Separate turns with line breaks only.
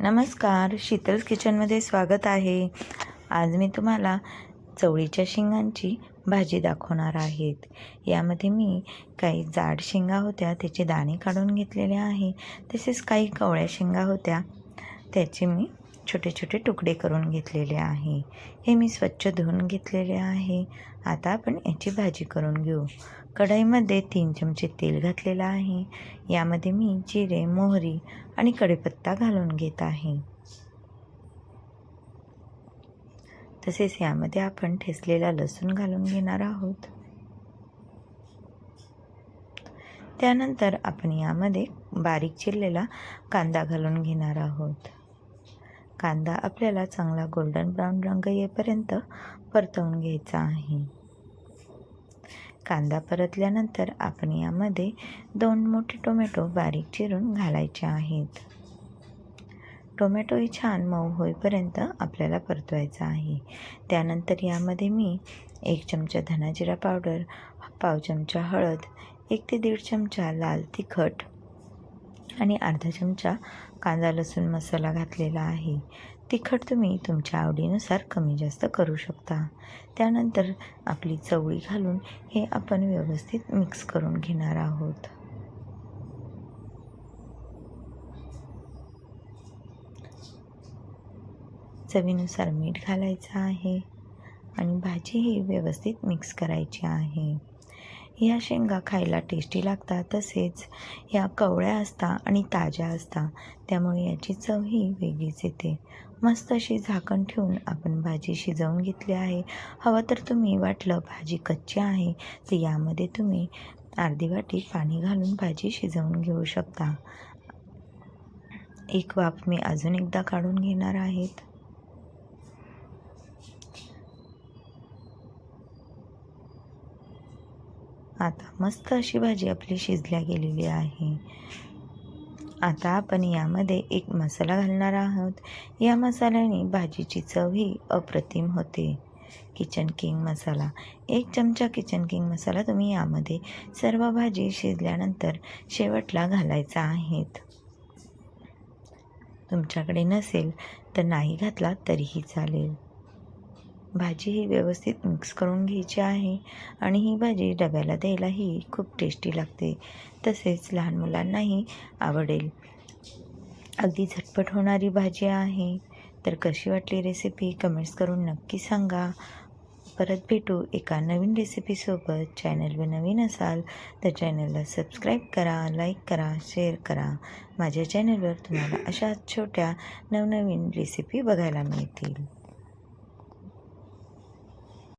नमस्कार शीतल्स किचनमध्ये स्वागत आहे. आज मी तुम्हाला चवळीच्या शेंगांची भाजी दाखवणार आहेत. यामध्ये मी काही जाड शेंगा होत्या त्याचे दाणे काढून घेतलेले आहे. तसेच काही कवळ्या शेंगा होत्या त्याचे मी छोटे छोटे तुकडे करून घेतलेले आहे. हे मी स्वच्छ धुवून घेतलेले आहे. आता आपण याची भाजी करून घेऊ. कढईमध्ये तीन चमचे तेल घातलेलं आहे. यामध्ये मी जिरे मोहरी आणि कढीपत्ता घालून घेत आहे. तसेच यामध्ये आपण ठेचलेला लसूण घालून घेणार आहोत. त्यानंतर आपण यामध्ये बारीक चिरलेला कांदा घालून घेणार आहोत. कांदा आपल्याला चांगला गोल्डन ब्राऊन रंग येईपर्यंत परतवून घ्यायचा आहे. कांदा परतल्यानंतर आपण यामध्ये दोन मोठे टोमॅटो बारीक चिरून घालायचे आहेत. टोमॅटोही छान मऊ होईपर्यंत आपल्याला परतवायचा आहे. त्यानंतर यामध्ये मी एक चमचा धनाजिरा पावडर पाव चमचा हळद एक ते दीड चमचा लाल तिखट आणि अर्धा चमचा कांदा लसूण मसाला घातलेला आहे. तिखट तुम्ही तुमच्या आवडीनुसार कमी जास्त करू शकता. त्यानंतर आपली चवळी घालून हे आपण व्यवस्थित मिक्स करून घेणार आहोत. चवीनुसार मीठ घालायचं आहे आणि भाजी ही व्यवस्थित मिक्स करायची आहे. या शेंगा खायला टेस्टी लागतात तसेच या कवळ्या असतात आणि ताज्या असतात त्यामुळे याची चवही वेगळीच येते. मस्त अशी झाकण ठेवून आपण भाजी शिजवून घेतली आहे. हवं तर तुम्ही वाटलं भाजी कच्ची आहे तर यामध्ये तुम्ही अर्धी वाटी पाणी घालून भाजी शिजवून घेऊ शकता. एक वाफ मी अजून एकदा काढून घेणार आहेत. आता मस्त अशी भाजी आपली शिजल्या गेलेली आहे. आता आपण यामध्ये एक मसाला घालणार आहोत. या मसाल्याने भाजीची चव ही अप्रतिम होते. Kitchen king masala. एक चमचा किचन किंग मसाला तुम्ही यामध्ये सर्व भाजी शिजल्यानंतर शेवटला घालायचा आहेत. तुमच्याकडे नसेल तर नाही घातला तरीही चालेल. भाजी ही व्यवस्थित मिक्स करून घ्यायची आहे आणि ही भाजी डब्याला द्यायलाही खूप टेस्टी लागते. तसेच लहान मुलांनाही आवडेल. अगदी झटपट होणारी भाजी आहे. तर कशी वाटली रेसिपी कमेंट्स करून नक्की सांगा. परत भेटू एका नवीन रेसिपीसोबत चॅनलवर नवीन असाल तर चॅनलला सबस्क्राईब करा लाईक करा शेअर करा. माझ्या चॅनलवर तुम्हाला अशा छोट्या नवनवीन रेसिपी बघायला मिळतील.